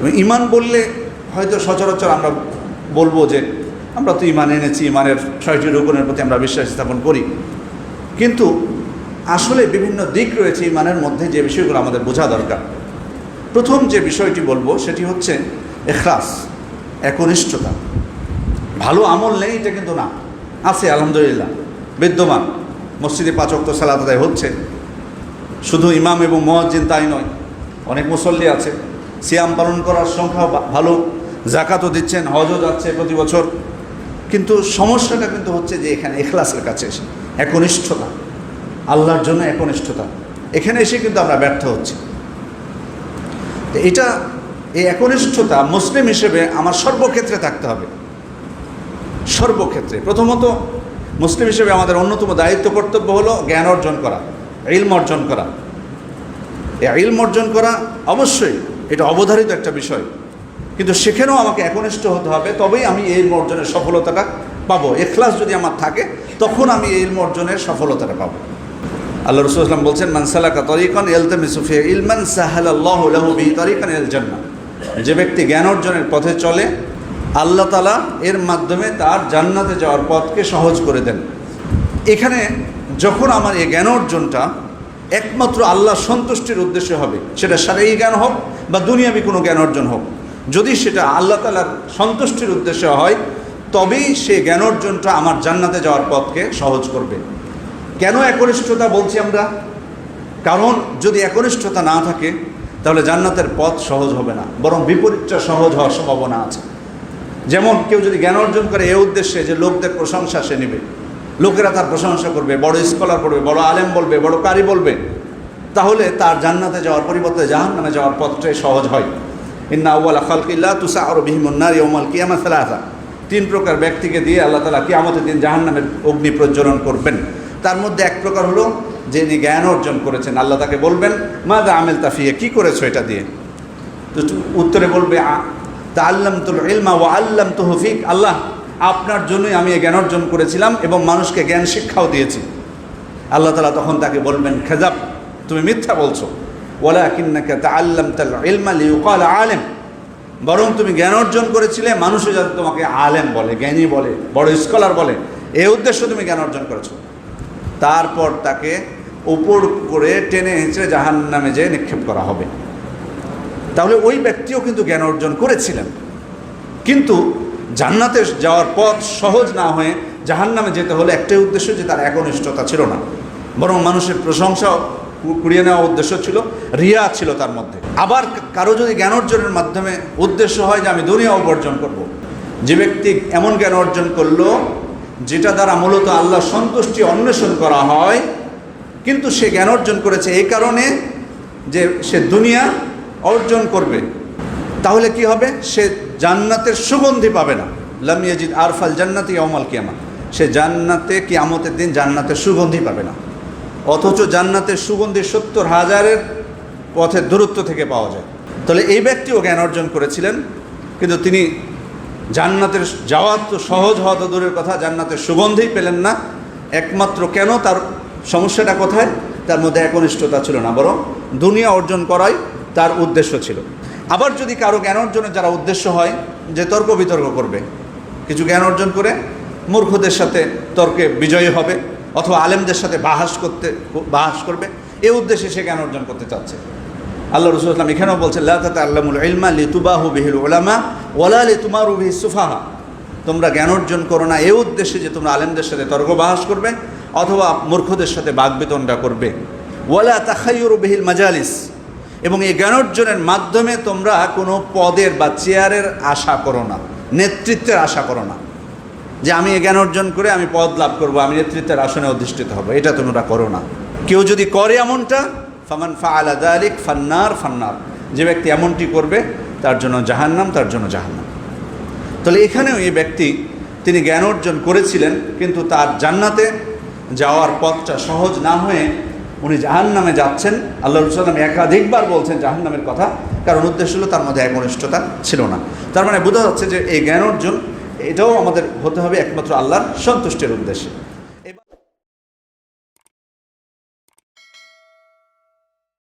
এবং ইমান বললে হয়তো সচরাচর আমরা বলব যে, আমরা তো ইমান এনেছি, ইমানের ছয়টি রোপণের প্রতি আমরা বিশ্বাস স্থাপন করি। কিন্তু আসলে বিভিন্ন দিক রয়েছে ইমানের মধ্যে যে বিষয়গুলো আমাদের বোঝা দরকার। প্রথম যে বিষয়টি বলব সেটি হচ্ছে এখলাস, একনিষ্ঠতা। ভালো আমল নেই, এটা কিন্তু না। আছে, আলহামদুলিল্লাহ। বিদ্যমান। মসজিদে পাচক তো সালাত আদায় হচ্ছে। শুধু ইমাম এবং মোয়াজ্জিন তাই নয়, অনেক মুসল্লি আছে। সিয়াম পালন করার সংখ্যা ভালো, জাকাতও দিচ্ছেন, হজও যাচ্ছে প্রতি বছর। কিন্তু সমস্যাটা কিন্তু হচ্ছে যে এখানে এখলাসের কাছে এসে, একনিষ্ঠতা, আল্লাহর জন্য একনিষ্ঠতা। এখানে এসে কিন্তু আমরা ব্যর্থ হচ্ছি। এটা, এই একনিষ্ঠতা মুসলিম হিসেবে আমার সর্বক্ষেত্রে থাকতে হবে। সর্বক্ষেত্রে। প্রথমত, মুসলিম হিসেবে আমাদের অন্যতম দায়িত্ব কর্তব্য হলো জ্ঞান অর্জন করা, ইলম অর্জন করা। এই ইলম অর্জন করা অবশ্যই এটা অবধারিত একটা বিষয়। কিন্তু সেখানেও আমাকে একনিষ্ঠ হতে হবে, তবেই আমি এই অর্জনের সফলতাটা পাবো। এখলাস যদি আমার থাকে, তখন আমি এই অর্জনের সফলতাটা পাবো। আল্লাহ রসুল ইসলাম বলছেন মানসালাকা তরিকান এলতামি সুফিয়া ইলমান সাহাল আল্লাহ লাহবি তরিকান এল জান্না যে ব্যক্তি জ্ঞান অর্জনের পথে চলে, আল্লাহ তালা এর মাধ্যমে তার জান্নাতে যাওয়ার পথকে সহজ করে দেন। এখানে যখন আমার এই জ্ঞান অর্জনটা একমাত্র আল্লাহ সন্তুষ্টির উদ্দেশ্যে হবে। সেটা শারীরিক জ্ঞান হোক বা দুনিয়াবি কোনো জ্ঞান অর্জন হোক। যদি সেটা আল্লাহ তালার সন্তুষ্টির উদ্দেশ্যে হয়, তবেই সে জ্ঞান অর্জনটা আমার জান্নাতে যাওয়ার পথকে সহজ করবে। কেন একনিষ্ঠতা বলছি আমরা? কারণ যদি একনিষ্ঠতা না থাকে, তাহলে জান্নাতের পথ সহজ হবে না, বরং বিপরীতটা সহজ হওয়ার সম্ভাবনা আছে। যেমন কেউ যদি জ্ঞান অর্জন করে, এ উদ্দেশ্যে যে লোকদের প্রশংসা সে নেবে। লোকেরা তার প্রশংসা করবে, বড় স্কলার করবে বড় আলেম বলবে, বড় কারি বলবে। তাহলে তার জান্নাতে যাওয়ার পরিবর্তে জাহান নামে যাওয়ার পথটাই সহজ হয়। ইন্না আউ্বাল খালকিল্লা তুসা আরও বিহিমুন্নার ইয়মাল কিয়ামা সালাহা তিন প্রকার ব্যক্তিকে দিয়ে আল্লাহ তালা কিয়ামতের দিন জাহান নামের অগ্নি প্রজ্বলন করবেন। তার মধ্যে এক প্রকার হলো যে ইনি জ্ঞান অর্জন করেছেন, আল্লাহ তাকে বলবেন মা দা আমেল তাফিয়ে কী করেছ এটা দিয়ে? তো উত্তরে বলবে তা আল্লাম তুল ইলমা ও আল্লাম তো হফিক আল্লাহ আপনার জন্যই আমি জ্ঞান অর্জন করেছিলাম এবং মানুষকে জ্ঞান শিক্ষাও দিয়েছি। আল্লাহ তালা তখন তাকে বলবেন, খেজাব, তুমি মিথ্যা বলছো। ওলা কিন্নাকে তা আল্লাম তাল লিউকাল আলেম। বরং তুমি জ্ঞান অর্জন করেছিলে, মানুষও যাতে তোমাকে আলেম বলে, জ্ঞানী বলে, বড় স্কলার বলে। এই উদ্দেশ্য তুমি জ্ঞান অর্জন করেছ। তারপর তাকে উপর করে টেনে হেঁচড়ে জাহান নামে যেয়ে নিক্ষেপ করা হবে। তাহলে ওই ব্যক্তিও কিন্তু জ্ঞান অর্জন করেছিলেন। কিন্তু জান্নাতে যাওয়ার পথ সহজ না হয়ে জাহান নামে যেতে হলে একটাই উদ্দেশ্য যে তার একনিষ্ঠতা ছিল না বরং মানুষের প্রশংসা কুড়িয়ে নেওয়া উদ্দেশ্য ছিল, রিয়া ছিল তার মধ্যে আবার কারও যদি জ্ঞান অর্জনের মাধ্যমে উদ্দেশ্য হয় যে আমি দুনিয়া উপার্জন করব। যে ব্যক্তি এমন জ্ঞান অর্জন করল, যেটা দ্বারা মূলত আল্লাহ সন্তুষ্টি অন্বেষণ করা হয়, কিন্তু সে জ্ঞান অর্জন করেছে এই কারণে যে সে দুনিয়া অর্জন করবে তাহলে কি হবে? সে জান্নাতের সুগন্ধি পাবে না। লাম ইয়াজিদ আরফাল জান্নাতি অমাল কিয়ামা সে জান্নাতে কিয়ামতের দিন জান্নাতের সুগন্ধি পাবে না। অথচ জান্নাতের সুগন্ধি সত্তর হাজারের পথের দূরত্ব থেকে পাওয়া যায়। তাহলে এই ব্যক্তিও জ্ঞান অর্জন করেছিলেন, কিন্তু তিনি জান্নাতের যাওয়া তো সহজ হওয়া তো দূরের কথা, জান্নাতের সুগন্ধেই পেলেন না। একমাত্র কেন? তার সমস্যাটা কোথায়? তার মধ্যে একনিষ্ঠতা ছিল না, বরং দুনিয়া অর্জন করাই তার উদ্দেশ্য ছিল। আবার যদি কারও জ্ঞান অর্জনের যারা উদ্দেশ্য হয়, যে তর্ক বিতর্ক করবে, কিছু জ্ঞান অর্জন করে মূর্খদের সাথে তর্কে বিজয়ী হবে, অথবা আলেমদের সাথে বাহাস করতে, বাহাস করবে, এ উদ্দেশ্যে সে জ্ঞান অর্জন করতে চাচ্ছে। আল্লাহ রসুল ইসলাম এখানেও বলছেন আল্লামুল ইলমা লিতুবাহু বিহিল ওলামা ওলা লি তুমারু বিহি সুফাহা। তোমরা জ্ঞান অর্জন করো না এই উদ্দেশ্যে যে তোমরা আলেমদের সাথে তর্ক বাহাস করবে, অথবা মূর্খদের সাথে বাগবিতণ্ডা করবে। ওয়ালা তাখাইয়ুর বিহিল মাজালিস। এবং এই জ্ঞান অর্জনের মাধ্যমে তোমরা কোনো পদের বা চেয়ারের আশা করো না, নেতৃত্বের আশা করো না। যে আমি জ্ঞান অর্জন করে আমি পদ লাভ করব, আমি নেতৃত্বের আসনে অধিষ্ঠিত হব, এটা তোমরা করো না। কেউ যদি করে এমনটা, ফামান ফা আলা দালিক ফান্নার ফান্নার। যে ব্যক্তি এমনটি করবে, তার জন্য জাহান্নাম, তার জন্য জাহান্নাম। তাহলে এখানেও এই ব্যক্তি, তিনি জ্ঞান অর্জন করেছিলেন, কিন্তু তার জান্নাতে যাওয়ার পথটা সহজ না হয়ে উনি জাহান নামে যাচ্ছেন আল্লাহ রুসাল্লাম একাধিকবার বলছেন জাহান নামের কথা, কারণ উদ্দেশ্য হলো তার মধ্যে একনিষ্ঠতা ছিল না। তার মানে বোঝা যাচ্ছে যে এই জ্ঞান অর্জন, এটাও আমাদের হতে হবে একমাত্র আল্লাহর সন্তুষ্টের উদ্দেশ্যে।